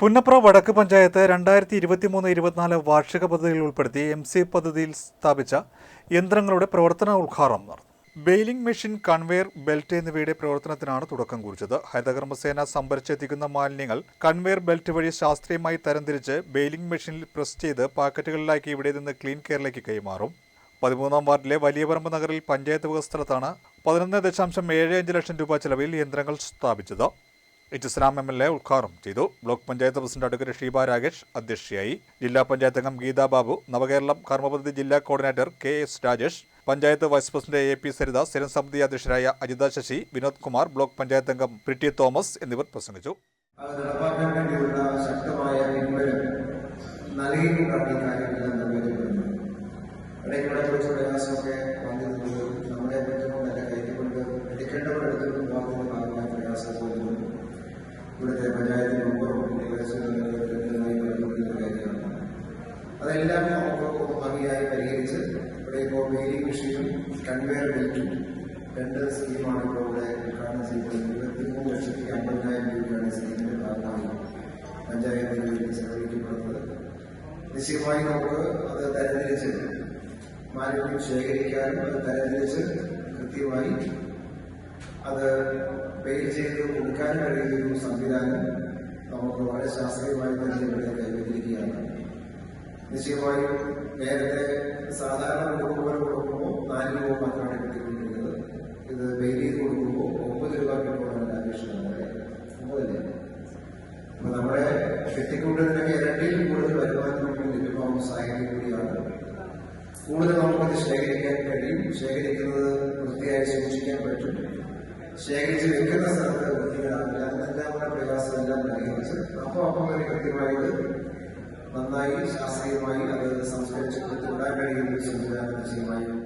പുന്നപ്ര വടക്ക് പഞ്ചായത്ത് രണ്ടായിരത്തി ഇരുപത്തി മൂന്ന് ഇരുപത്തിനാല് വാർഷിക പദ്ധതിയിൽ ഉൾപ്പെടുത്തി എം സി പദ്ധതിയിൽ സ്ഥാപിച്ച യന്ത്രങ്ങളുടെ പ്രവർത്തന ഉദ്ഘാടനം നടന്നു. ബെയിലിംഗ് മെഷീൻ കൺവെയർ ബെൽറ്റ് എന്നിവയുടെ പ്രവർത്തനത്തിനാണ് തുടക്കം കുറിച്ചത്. ഹരിതകർമ്മസേന സംഭരിച്ചെത്തിക്കുന്ന മാലിന്യങ്ങൾ കൺവെയർ ബെൽറ്റ് വഴി ശാസ്ത്രീയമായി തരംതിരിച്ച് ബെയിലിംഗ് മെഷീനിൽ പ്രസ് ചെയ്ത് പാക്കറ്റുകളിലാക്കി ഇവിടെ നിന്ന് ക്ലീൻ കെയറിലേക്ക് കൈമാറും. പതിമൂന്നാം വാർഡിലെ വലിയപറമ്പ് നഗറിൽ പഞ്ചായത്ത് വക സ്ഥലത്താണ് പതിനൊന്ന് ദശാംശം ഏഴ് അഞ്ച് ലക്ഷം രൂപ ചെലവിൽ യന്ത്രങ്ങൾ സ്ഥാപിച്ചത്. H Islam M L A ഉദ്ഘാടനം ചെയ്തു. Block panchayat president advocate Sheeba Rakesh അധ്യക്ഷയായി. ജില്ലാ പഞ്ചായത്ത് അംഗം ഗീതാ ബാബു നവകേരളം കർമ്മപദ്ധതി ജില്ലാ coordinator K S Rajesh panchayat vice president A P Saritha സ്ഥിരം സമിതി അധ്യക്ഷരായ അജിത ശശി വിനോദ് കുമാർ ബ്ലോക്ക് പഞ്ചായത്ത് അംഗം പ്രിറ്റി തോമസ് എന്നിവർ പ്രസംഗിച്ചു. നടപ്പാക്കാൻ വേണ്ടിയുള്ള ശക്തമായ പിൻബലം നൽകിക്കൊണ്ടാണ് ഈ കുറച്ച് പ്രയാസമൊക്കെ വെയിലിംഗ് മെഷീനും കൺവെയർ ബെൽറ്റും രണ്ട് സ്കീമാണ് ഇപ്പോൾ ഇവിടെ ഉദ്ഘാടനം ചെയ്തത് ഇരുപത്തിമൂന്ന് ലക്ഷത്തി അമ്പതിനായിരം രൂപയാണ് സ്കീമിന്റെ ഭാഗമായി പഞ്ചായത്തിൽ ചെലവഴിക്കപ്പെടുന്നത് നിശ്ചയമായി നമുക്ക് അത് തരംതിരിച്ച് മാലിന്യം ശേഖരിക്കാനും അത് തരംതിരിച്ച് കൃത്യമായി അത് പെയിൽ ചെയ്ത് കൊടുക്കാൻ കഴിയുന്ന ഒരു സംവിധാനം നമുക്ക് വളരെ ശാസ്ത്രീയമായി തന്നെ ഇവിടെ കൈവരിക്കുകയാണ്. നിശ്ചയമായും നേരത്തെ സാധാരണ കൊടുക്കുമ്പോൾ കൊടുക്കുമ്പോൾ നാല് രൂപ മാത്രമാണ് കിട്ടിക്കൊണ്ടിരുന്നത് ഇത് വെയിൽ ചെയ്ത് കൊടുക്കുമ്പോൾ ഒമ്പത് രൂപ കിട്ടുമ്പോഴാണ് അന്വേഷണം ഒമ്പതല്ലേ അപ്പൊ നമ്മുടെ കിട്ടിക്കൊണ്ടിരുന്നതിനൊക്കെ ഇരട്ടിയിൽ കൂടുതൽ വരുമാനം നമുക്ക് ലഭ്യമാകുന്ന സാഹചര്യം കൂടിയാണ് കൂടുതൽ നമുക്കത് ശേഖരിക്കാൻ കഴിയും. ശേഖരിക്കുന്നത് വൃത്തിയായി സൂക്ഷിക്കാൻ പറ്റും. ശേഖരിച്ച് വെക്കുന്ന സ്ഥലത്ത് വൃത്തികളാവില്ല അതെല്ലാം കൂടെ പ്രയാസമെല്ലാം പരിഹരിച്ച്. അപ്പോൾ അപ്പം വരെ കൃത്യമായിട്ട് നന്നായി ശാസ്ത്രീയമായി അത് സംസ്കരിച്ച് കൊടുത്തുവിടാൻ കഴിയുന്ന സംവിധാനം നിശ്ചയമായും